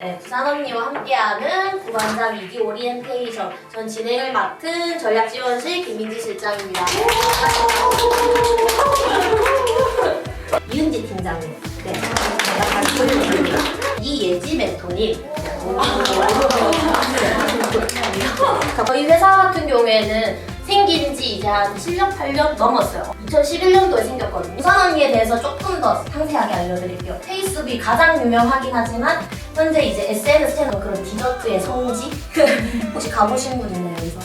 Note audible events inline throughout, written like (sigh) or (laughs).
네, 부산 언니와 함께하는 부반장 위기 오리엔테이션. 전 진행을 맡은 전략지원실 김민지 실장입니다. (laughs) 이은지 팀장님. 네. 제가 같이 올려드립니다. 이예지 멘토님. (laughs) 저희 회사 같은 경우에는 생긴 지 이제 한 7년, 8년 넘었어요. 2011년도에 생겼거든요. 부산 언니에 대해서 조금 더 상세하게 알려드릴게요. 페이스북이 가장 유명하긴 하지만 현재 이제 SNS 채널 그런 디저트의 성지? (laughs) 혹시 가보신 분 있나요, 여기서?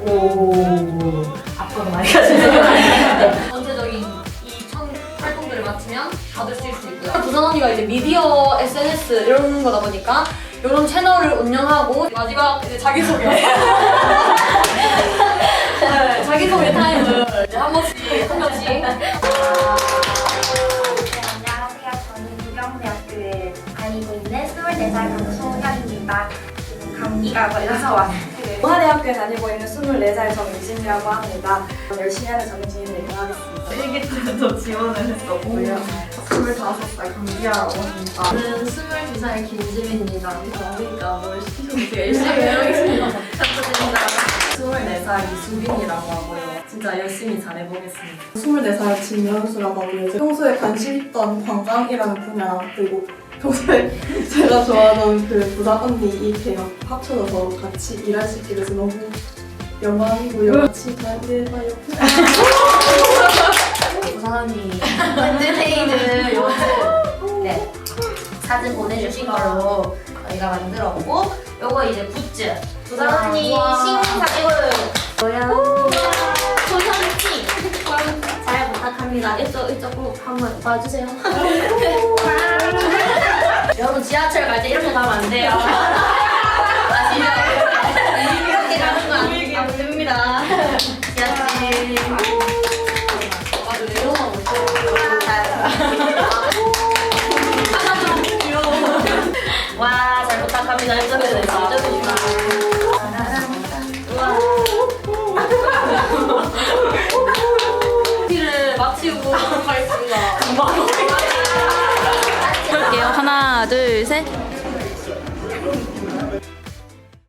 오, 앞으로 많이 가시죠. (laughs) 네. 전체적인 이천 활동들을 마치면 받을 수 있고요. 부산 언니가 이제 미디어, SNS 이런 거다 보니까 이런 채널을 운영하고 마지막 이제 자기소개. (laughs) 네, 자기 소개 타임을 이제 한 번씩 한 명씩. 네, 안녕하세요. 저는 부경대학교에 다니고 있는 24살 강소현입니다. 지금 감기가 걸려서 왔어요. 동아대학교에 다니고 있는 24살 정유진이라고 합니다. 열심히 하는 정유진을 하겠습니다. 일기때도 지원을 했었고요. 25살 강기아라고 합니다. 저는 22살 김지민입니다. 그러니까 뭘 시키셔도 제가 (laughs) 열심히 해보겠습니다. 24살 이수빈이라고 하고요. 진짜 열심히 잘해보겠습니다. 24살 진명수라고 하고요. 평소에 관심 있던 관광이라는 분야 그리고 평소에 (laughs) 제가 좋아하던 그 부산 언니 이 개혁 합쳐져서 같이 일할 수 있게 돼서 너무 영광이고요. 같이 잘 해봐요. 부산 언니 핸드메이드 요즘 네 사진 보내주신 걸로 저희가 만들었고 요거 이제 굿즈 부산 언니. 신상 이거 를 뭐야 소선티 잘 부탁합니다. 이쪽 이쪽으로 한번 봐주세요. (laughs) 여러분 지하철 갈 때 이렇게 가면 안 돼요. 아시죠? 이렇게 가는 거안 안 됩니다. 지하철. 와, 잘 부탁합니다. 이쪽에서 마치고 가겠습니다. 할게요. 하나, 둘, 셋.